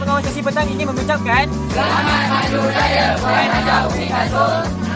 Pengawal sesi petang ini mengucapkan Terima kasih buat Umi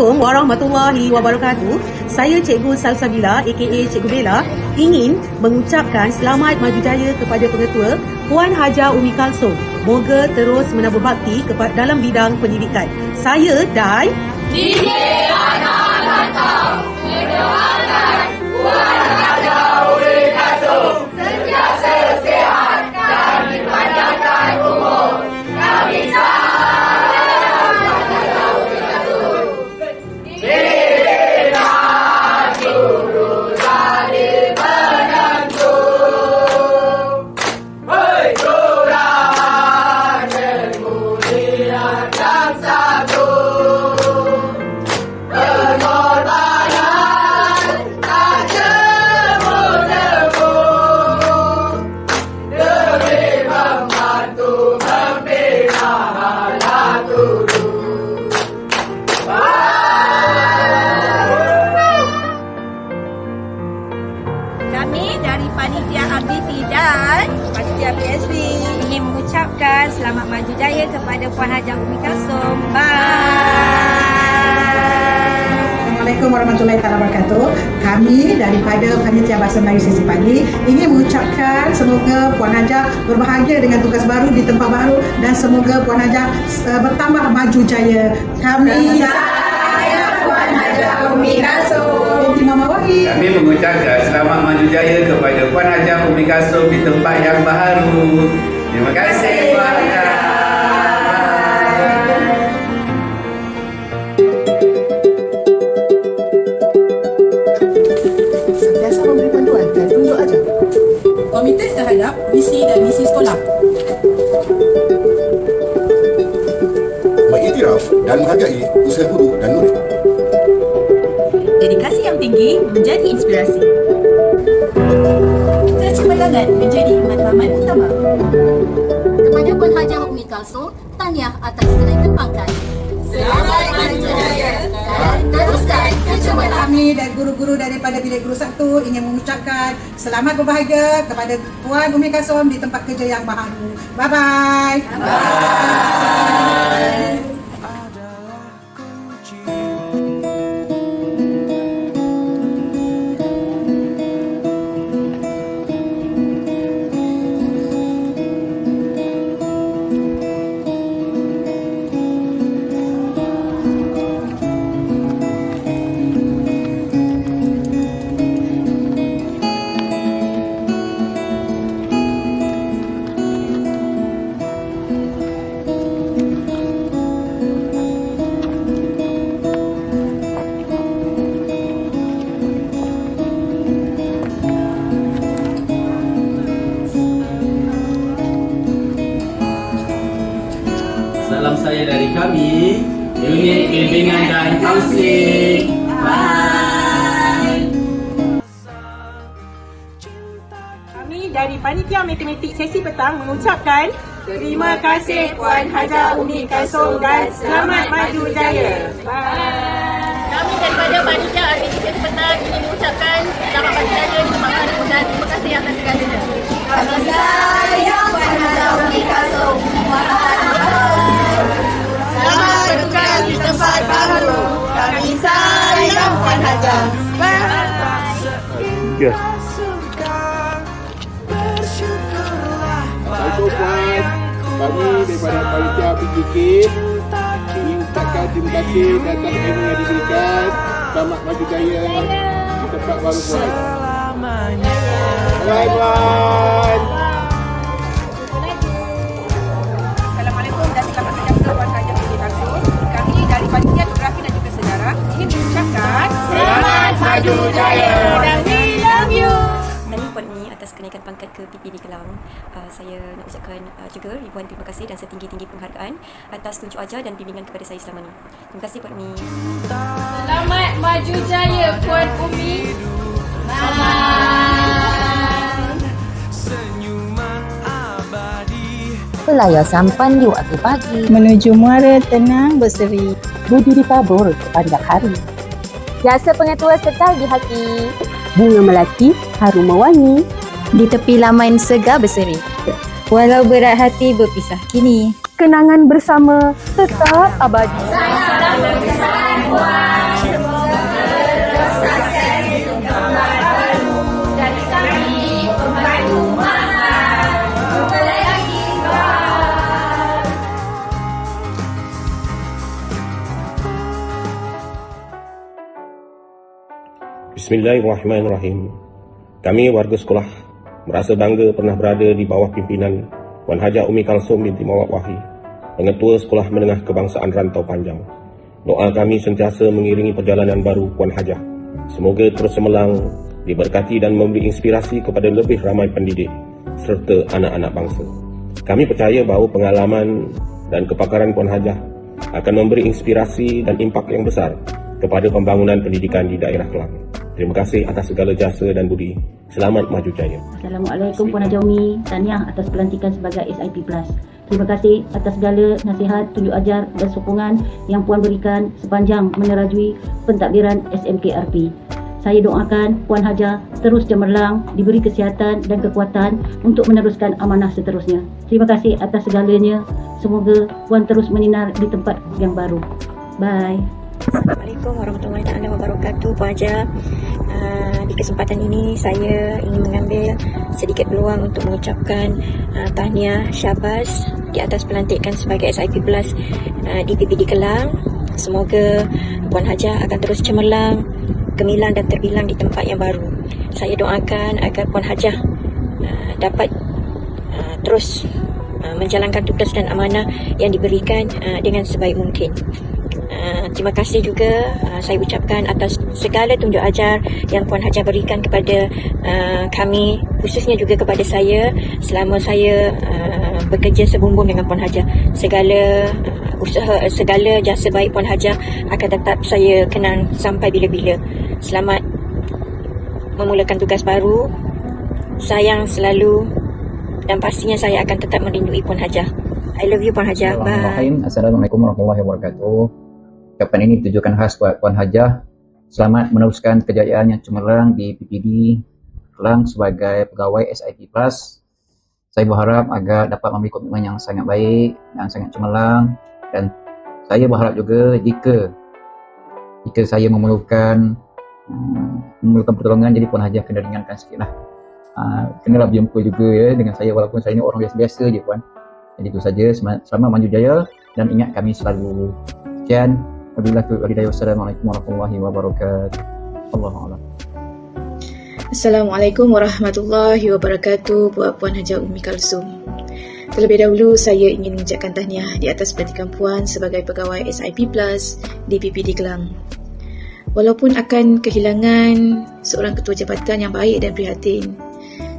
Assalamualaikum warahmatullahi wabarakatuh. Saya Cikgu Salsabila aka Cikgu Bella ingin mengucapkan selamat maju jaya kepada pengetua Puan Hajar Umi Kalsum. Moga terus menabur bakti dalam bidang pendidikan. Saya dan Kami Kami daripada Panitia Bahasa Melayu Sesi Pagi ingin mengucapkan semoga Puan Haja berbahagia dengan tugas baru di tempat baru dan semoga Puan Haja uh, bertambah maju jaya. Kami saya Puan Haja Umi Kasum. Kami mengucapkan selamat maju jaya kepada Puan Haja Umi Kasum di tempat yang baru. Terima kasih Puan Haja. Sekolah. mengiktiraf dan menghargai usaha guru dan murid. Dedikasi yang tinggi menjadi inspirasi. Kecemerlangan menjadi matlamat utama. Kepada Puan Hajah Umi Kalsum, tahniah atas kenaikan pangkat. Selamat jaya dan teruskan kecemerlangan. Kami dan guru-guru daripada Bilik Guru 1 ingin mengucapkan selamat berbahagia kepada Puan Umi Kasum di tempat kerja yang baru. Bye-bye. Salam kami, Unit Bimbingan dan Kaunseling. Bye. Kami dari Panitia Matematik Sesi Petang mengucapkan terima kasih Puan Haja Umi Kasum dan selamat maju jaya. Bye. Kami daripada Panitia Administrasi Petang ingin mengucapkan selamat pagi jaya tempat baru dan terima kasih atas segalanya. Kami sayang Puan Hajah Umi Kasum. Selamat Assalamualaikum Puan. Kami daripada Panitia PJK Ingin ucapkan terima kasih atas ilmu yang diberikan. Selamat maju jaya. Di tempat baru Puan. Bye Puan. Assalamualaikum dan selamat sejahtera Puan Haja Umi Kasum. Kami dari Panitia Geografi dan juga Sejarah ingin mengucapkan Selamat maju jaya. dan atas kenaikan pangkat ke PPD Kelang. Uh, saya nak ucapkan uh, juga ribuan terima kasih dan setinggi-tinggi penghargaan atas tunjuk ajar dan bimbingan kepada saya selama ini. Terima kasih Puan Umi. Selamat maju jaya Puan Umi. Pelayar sampan di waktu pagi. Menuju muara tenang berseri. Budi ditabur sepanjang hari. Jasa pengatua kekal di hati. Bunga melati harum mewangi. Di tepi laman segar berseri. Walau berat hati berpisah kini. Kenangan bersama tetap abadi. Bismillahirrahmanirrahim. Kami warga sekolah merasa bangga pernah berada di bawah pimpinan Puan Haja Umi Kalsum binti Mawak Wahi, Pengetua Sekolah Menengah Kebangsaan Rantau Panjang. Doa kami sentiasa mengiringi perjalanan baru Puan Haja. Semoga terus semelang, diberkati dan memberi inspirasi kepada lebih ramai pendidik serta anak-anak bangsa. Kami percaya bahawa pengalaman dan kepakaran Puan Haja akan memberi inspirasi dan impak yang besar kepada pembangunan pendidikan di daerah Kelang. Terima kasih atas segala jasa dan budi. Selamat maju jaya. Assalamualaikum Puan Haji Umi. Tahniah atas pelantikan sebagai SIP Plus. Terima kasih atas segala nasihat, tunjuk ajar dan sokongan yang Puan berikan sepanjang menerajui pentadbiran SMKRP. Saya doakan Puan Haja terus cemerlang, diberi kesihatan dan kekuatan untuk meneruskan amanah seterusnya. Terima kasih atas segalanya. Semoga Puan terus menyinar di tempat yang baru. Bye. Assalamualaikum warahmatullahi taala wabarakatuh. Puan Haja. Uh, Di kesempatan ini saya ingin mengambil sedikit peluang untuk mengucapkan uh, tahniah syabas di atas pelantikan sebagai SIP Plus uh, di PPD Kelang. Semoga Puan Haja akan terus cemerlang, gemilang dan terbilang di tempat yang baru. Saya doakan agar Puan Haja uh, dapat uh, terus menjalankan tugas dan amanah yang diberikan uh, dengan sebaik mungkin terima kasih juga uh, saya ucapkan atas segala tunjuk ajar yang Puan Hajar berikan kepada uh, kami khususnya juga kepada saya selama saya uh, bekerja sebumbung dengan Puan Hajar. Segala uh, usaha segala jasa baik Puan Hajar akan tetap saya kenang sampai bila-bila. Selamat memulakan tugas baru. Sayang selalu dan pastinya saya akan tetap merindui Puan Hajar. I love you Puan Hajar. Bye. Assalamualaikum warahmatullahi wabarakatuh. Ucapan ini ditujukan khas buat Puan Hajah. Selamat meneruskan kejayaan yang cemerlang di PPD Kelang sebagai pegawai SIP Plus. Saya berharap agar dapat memberi komitmen yang sangat baik dan sangat cemerlang dan saya berharap juga jika jika saya memerlukan uh, memerlukan pertolongan jadi Puan Hajah kena ringankan sikit lah. Uh, kenalah berjumpa juga ya dengan saya walaupun saya ni orang biasa-biasa je Puan. Jadi itu saja. Selamat, selamat maju jaya dan ingat kami selalu. Sekian. Wabillahi Wassalamualaikum warahmatullahi wabarakatuh. Allah Allah. Assalamualaikum warahmatullahi wabarakatuh Buat Puan Haja Umi Kalsum Terlebih dahulu saya ingin mengucapkan tahniah di atas pelantikan Puan sebagai pegawai SIP Plus di PPD Kelang. Walaupun akan kehilangan seorang ketua jabatan yang baik dan prihatin,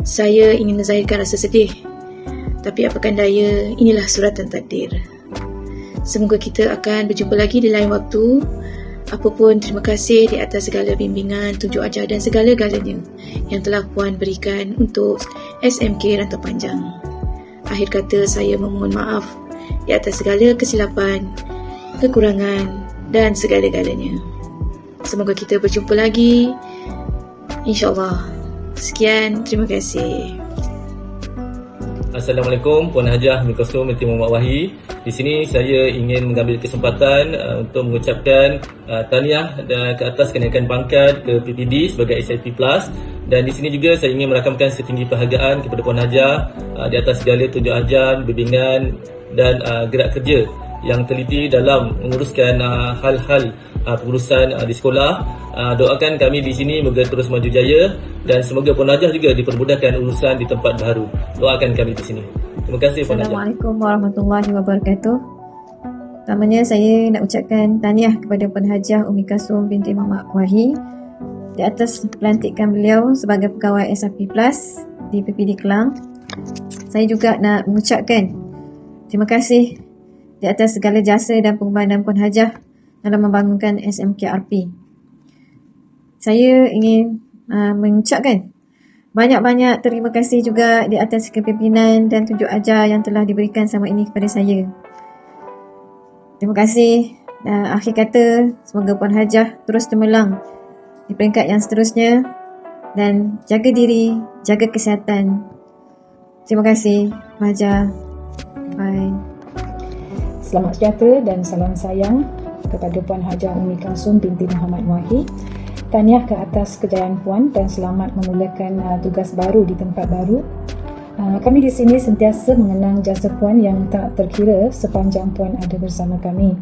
saya ingin menzahirkan rasa sedih. Tapi apakan daya, inilah suratan takdir. Semoga kita akan berjumpa lagi di lain waktu. Apapun terima kasih di atas segala bimbingan, tunjuk ajar dan segala-galanya yang telah Puan berikan untuk SMK Rantau Panjang. Akhir kata saya memohon maaf di atas segala kesilapan, kekurangan dan segala-galanya. Semoga kita berjumpa lagi. InsyaAllah. Sekian, terima kasih. Assalamualaikum Puan Hajah Mikosum binti Muhammad Wahid. Di sini saya ingin mengambil kesempatan uh, untuk mengucapkan uh, tahniah dan ke atas kenaikan pangkat ke PPD sebagai SIP Plus dan di sini juga saya ingin merakamkan setinggi penghargaan kepada Puan Hajah uh, di atas segala tunjuk ajar, bimbingan dan uh, gerak kerja yang teliti dalam menguruskan uh, hal-hal uh, pengurusan uh, di sekolah. Uh, doakan kami di sini moga terus maju jaya dan semoga Puan Hajah juga dipermudahkan urusan di tempat baru. Doakan kami di sini. Terima kasih Puan Hajah. Assalamualaikum warahmatullahi wabarakatuh. Pertamanya saya nak ucapkan tahniah kepada Puan Hajah Umi Kasum binti Muhammad Wahi di atas pelantikan beliau sebagai pegawai SAP Plus di PPD Kelang. Saya juga nak mengucapkan terima kasih di atas segala jasa dan pengorbanan Puan Hajah dalam membangunkan SMKRP. Saya ingin uh, mengucapkan banyak-banyak terima kasih juga di atas kepimpinan dan tunjuk ajar yang telah diberikan selama ini kepada saya. Terima kasih dan akhir kata semoga Puan Hajah terus cemerlang di peringkat yang seterusnya dan jaga diri, jaga kesihatan. Terima kasih Puan Hajah. Bye. Selamat sejahtera dan salam sayang kepada Puan Hajar Umi Kalsum binti Muhammad Wahid. Tahniah ke atas kejayaan Puan dan selamat memulakan uh, tugas baru di tempat baru. Uh, kami di sini sentiasa mengenang jasa Puan yang tak terkira sepanjang Puan ada bersama kami.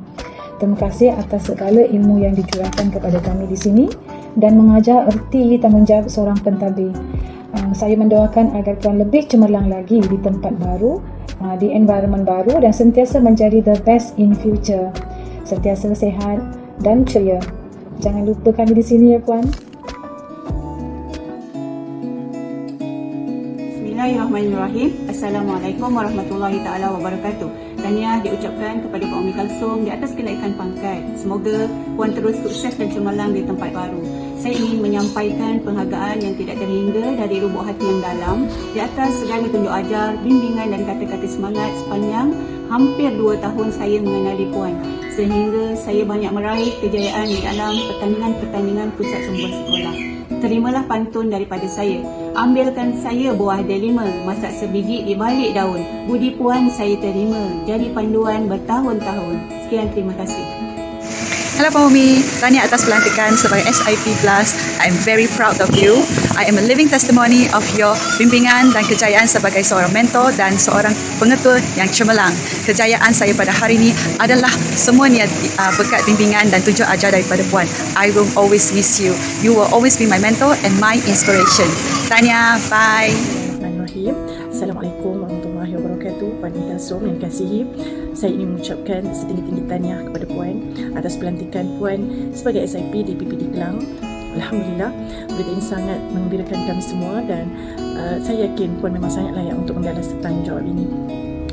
Terima kasih atas segala ilmu yang dicurahkan kepada kami di sini dan mengajar erti tanggungjawab seorang pentadbir. Uh, saya mendoakan agar Puan lebih cemerlang lagi di tempat baru, uh, di environment baru dan sentiasa menjadi the best in future. Sentiasa sehat dan ceria. Jangan lupa kami di sini ya Puan. Bismillahirrahmanirrahim. Assalamualaikum warahmatullahi taala wabarakatuh. Tahniah diucapkan kepada Puan Umi Kalsum di atas kenaikan pangkat. Semoga Puan terus sukses dan cemerlang di tempat baru. Saya ingin menyampaikan penghargaan yang tidak terhingga dari lubuk hati yang dalam di atas segala tunjuk ajar, bimbingan dan kata-kata semangat sepanjang hampir dua tahun saya mengenali Puan sehingga saya banyak meraih kejayaan di dalam pertandingan-pertandingan pusat sumber sekolah. Terimalah pantun daripada saya. Ambilkan saya buah delima, masak sebiji di balik daun. Budi Puan saya terima, jadi panduan bertahun-tahun. Sekian terima kasih. Hello Pak Umi, tahniah atas pelantikan sebagai SIP Plus. I'm very proud of you. I am a living testimony of your bimbingan dan kejayaan sebagai seorang mentor dan seorang pengetua yang cemerlang. Kejayaan saya pada hari ini adalah semuanya uh, berkat bimbingan dan tunjuk ajar daripada Puan. I will always miss you. You will always be my mentor and my inspiration. Tahniah, bye. Assalamualaikum warahmatullahi wabarakatuh. Puan Ita Som yang dikasihi. Saya ingin mengucapkan setinggi-tinggi tahniah kepada Puan atas pelantikan Puan sebagai SIP di PPD Kelang. Alhamdulillah, berita ini sangat mengembirakan kami semua dan uh, saya yakin Puan memang sangat layak untuk menggalas tanggungjawab ini.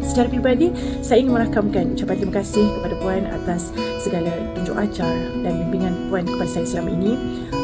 Secara pribadi, saya ingin merakamkan ucapan terima kasih kepada Puan atas segala tunjuk ajar dan bimbingan Puan kepada saya selama ini.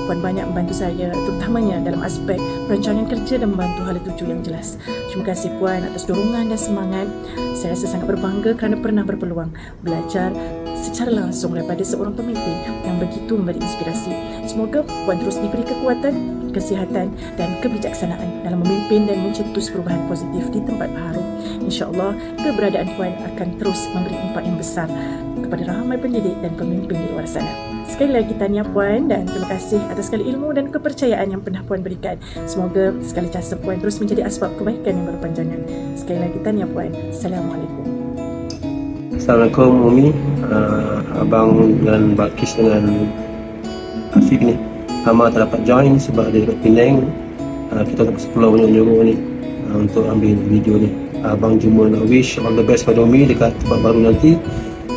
Puan banyak membantu saya terutamanya dalam aspek perancangan kerja dan membantu hala tuju yang jelas. Terima kasih Puan atas dorongan dan semangat. Saya rasa sangat berbangga kerana pernah berpeluang belajar secara langsung daripada seorang pemimpin yang begitu memberi inspirasi. Semoga Puan terus diberi kekuatan, kesihatan dan kebijaksanaan dalam memimpin dan mencetus perubahan positif di tempat baru. InsyaAllah, keberadaan Puan akan terus memberi impak yang besar kepada ramai pendidik dan pemimpin di luar sana. Sekali lagi tahniah Puan dan terima kasih atas segala ilmu dan kepercayaan yang pernah Puan berikan. Semoga segala jasa Puan terus menjadi asbab kebaikan yang berpanjangan. Sekali lagi tahniah Puan. Assalamualaikum. Assalamualaikum Umi uh, Abang dan Bakis dengan Afiq ni Ama tak dapat join sebab dia dekat Penang uh, Kita tak pulau Nyuruh ni uh, Untuk ambil video ni Abang cuma nak wish all the best pada Umi dekat tempat baru nanti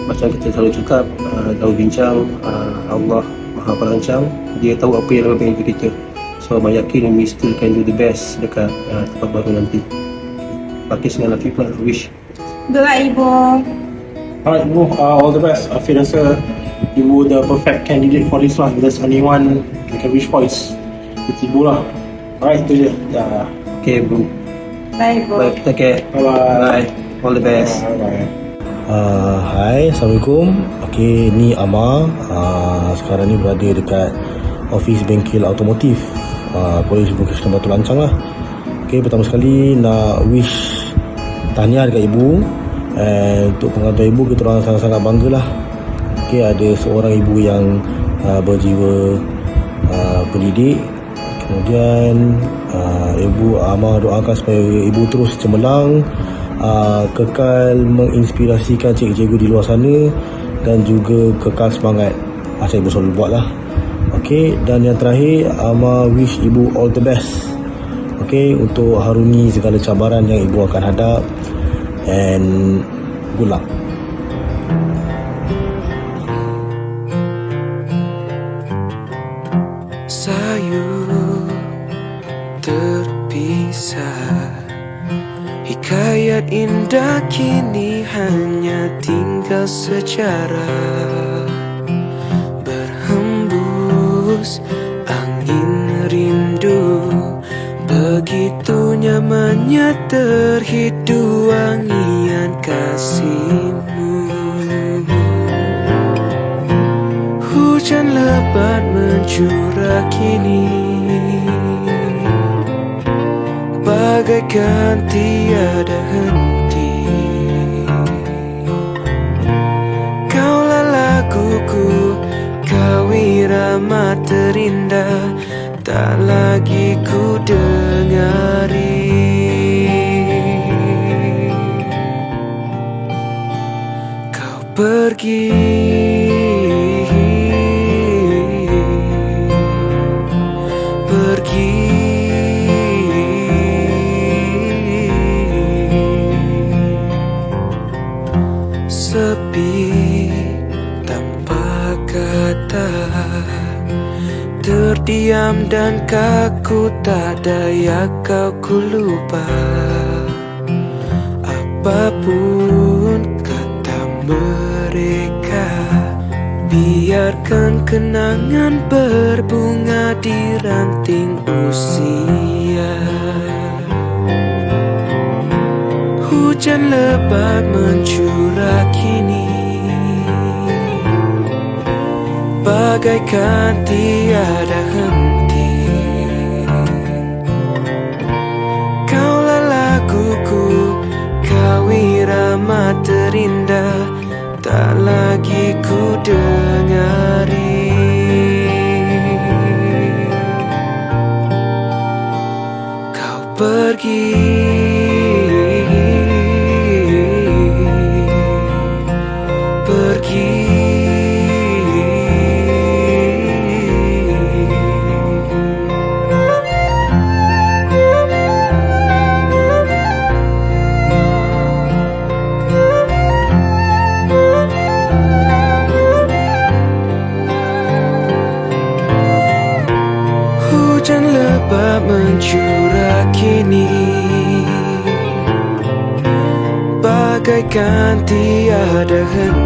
Macam kita selalu cakap uh, Tahu bincang uh, Allah Maha perancang Dia tahu apa yang lebih baik untuk kita So abang yakin Umi still can do the best dekat uh, tempat baru nanti Bakis dengan Afiq lah wish Doa Ibu. Alright, Ibu, uh, all the best. I feel rasa Ibu the perfect candidate for this one. If there's anyone you can wish for is it's Ibu lah. Alright, itu je. Yeah. Okay, Ibu Baik, Ibu. Baik, take care. Bye-bye. Bye. All the best. Bye-bye. Uh, hai, Assalamualaikum. Okey, ni Amar. Uh, sekarang ni berada dekat office bengkel automotif. Uh, Polis Vocational Batu Lancang lah. Okey, pertama sekali nak wish tahniah dekat ibu. And untuk pengantin ibu, kita orang sangat-sangat bangga lah. Okey, ada seorang ibu yang uh, berjiwa uh, pendidik. Kemudian uh, ibu Amar doakan supaya ibu terus cemerlang uh, kekal menginspirasikan cikgu-cikgu di luar sana dan juga kekal semangat asal ibu selalu buat lah. Ok dan yang terakhir Ama wish ibu all the best. Ok untuk harungi segala cabaran yang ibu akan hadap. And good luck indah kini hanya tinggal sejarah. Berhembus angin rindu Begitu nyamannya terhidu wangian kasihmu. Hujan lebat mencurah kini Bagaikan tiada henti. Kaulah laguku Kau irama terindah Tak lagi ku dengari. Kau pergi Terdiam dan kaku tak daya kau ku lupa. Apapun kata mereka Biarkan kenangan berbunga di ranting usia. Hujan lebat mencurah kini bagaikan tiada henti. Kau lelakuku, kau irama terindah Tak lagi ku dengari. Kau pergi Bagaikan tiada henti